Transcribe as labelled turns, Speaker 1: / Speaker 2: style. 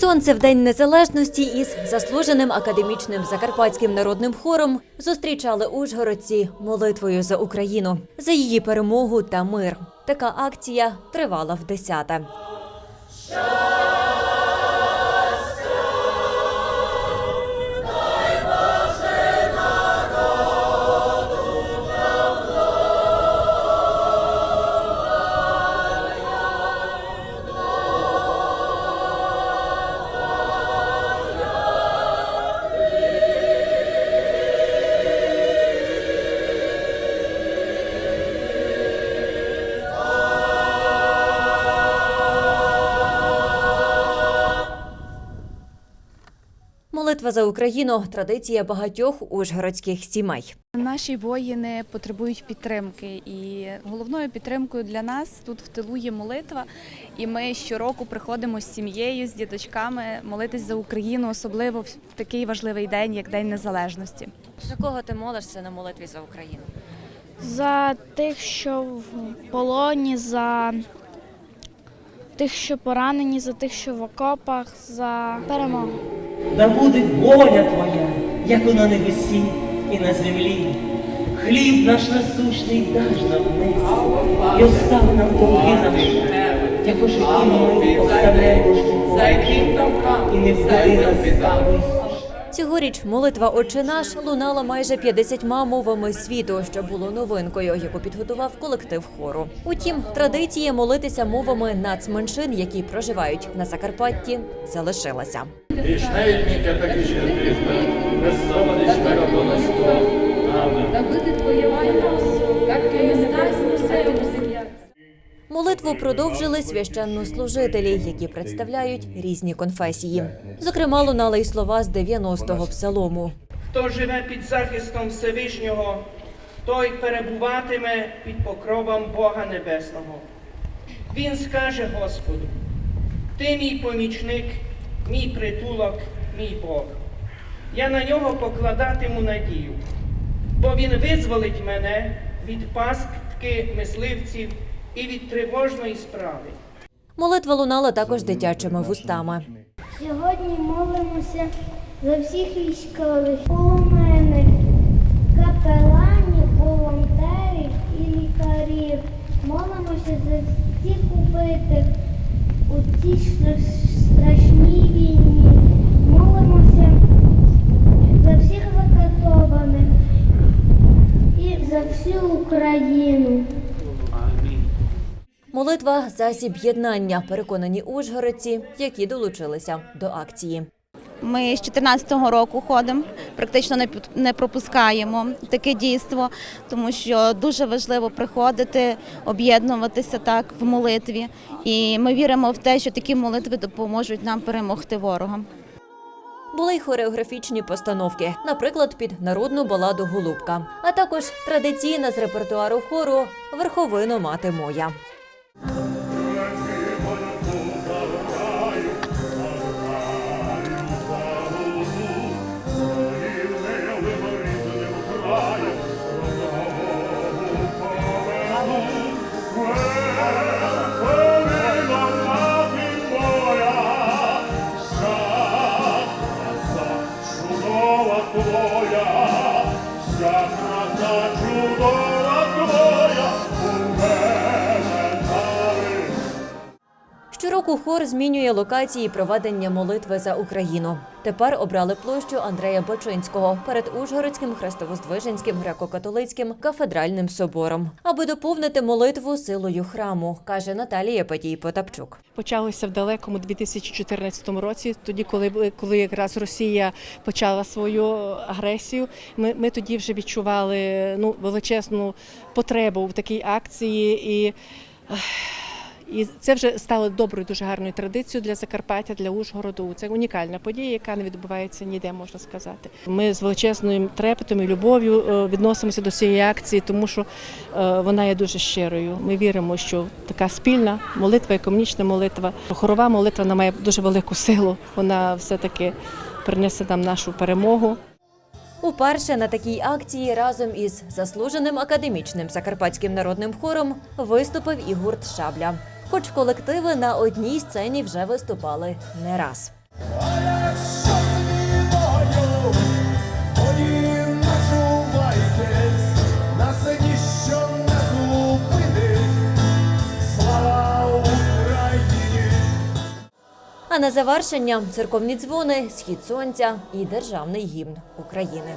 Speaker 1: Сонце в День Незалежності із заслуженим академічним закарпатським народним хором зустрічали ужгородці молитвою за Україну, за її перемогу та мир. Така акція тривала в десяте. Молитва за Україну традиція багатьох ужгородських сімей.
Speaker 2: Наші воїни потребують підтримки, і головною підтримкою для нас тут в тилу є молитва. І ми щороку приходимо з сім'єю, з діточками молитись за Україну, особливо в такий важливий день, як День Незалежності.
Speaker 1: За кого ти молишся на молитві за Україну?
Speaker 3: За тих, що в полоні, за тих, що поранені, за тих, що в окопах, за перемогу.
Speaker 4: Да буде воля Твоя, як на небесі і на землі. Хліб наш насущний даж нам днес, і остав нам довги наші, якож і ми оставляємо, і не введи нас спокус.
Speaker 1: Цьогоріч молитва «Отче наш» лунала майже 50 мовами світу, що було новинкою, яку підготував колектив хору. Утім, традиція молитися мовами нацменшин, які проживають на Закарпатті, залишилася.
Speaker 5: Без сонечка до насту. Амен.
Speaker 1: Молитву продовжили священнослужителі, які представляють різні конфесії. Зокрема, лунали й слова з 90-го псалому.
Speaker 6: Хто живе під захистом Всевишнього, той перебуватиме під покровом Бога Небесного. Він скаже Господу: Ти мій помічник, мій притулок, мій Бог. Я на нього покладатиму надію, бо він визволить мене від пастки мисливців і від тривожної справи.
Speaker 1: Молитва лунала також дитячими вустами.
Speaker 7: Сьогодні молимося за всіх військових, полонених, капеланів, волонтерів і лікарів. Молимося за всіх убитих у цій стра- страшній війні. Молимося за всіх закатованих і за всю Україну.
Speaker 1: Молитва засіб єднання, переконані ужгородці, які долучилися до акції.
Speaker 8: Ми з 2014 року ходимо, практично не не пропускаємо таке дійство, тому що дуже важливо приходити, об'єднуватися так в молитві. І ми віримо в те, що такі молитви допоможуть нам перемогти ворога.
Speaker 1: Були й хореографічні постановки, наприклад, під народну баладу Голубка, а також традиційна з репертуару хору верховину мати моя. Щороку хор змінює локації проведення молитви за Україну. Тепер обрали площу Андрея Бачинського перед Ужгородським Хрестовоздвиженським греко-католицьким кафедральним собором, аби доповнити молитву силою храму, каже Наталія Петій Потапчук.
Speaker 9: почалося в далекому 2014 році, тоді, коли, коли якраз Росія почала свою агресію. Ми, ми тоді вже відчували ну, величезну потребу в такій акції. І, і це вже стало доброю, дуже гарною традицією для Закарпаття, для Ужгороду. Це унікальна подія, яка не відбувається ніде, можна сказати. Ми з величезною трепетом і любов'ю е, відносимося до цієї акції, тому що е, вона є дуже щирою. Ми віримо, що така спільна молитва, екомунічна молитва, хорова молитва вона має дуже велику силу. Вона все-таки принесе нам нашу перемогу.
Speaker 1: Уперше на такій акції разом із заслуженим академічним закарпатським народним хором виступив і гурт Шабля. Хоч колективи на одній сцені вже виступали не раз. А на завершення церковні дзвони, схід сонця і державний гімн України.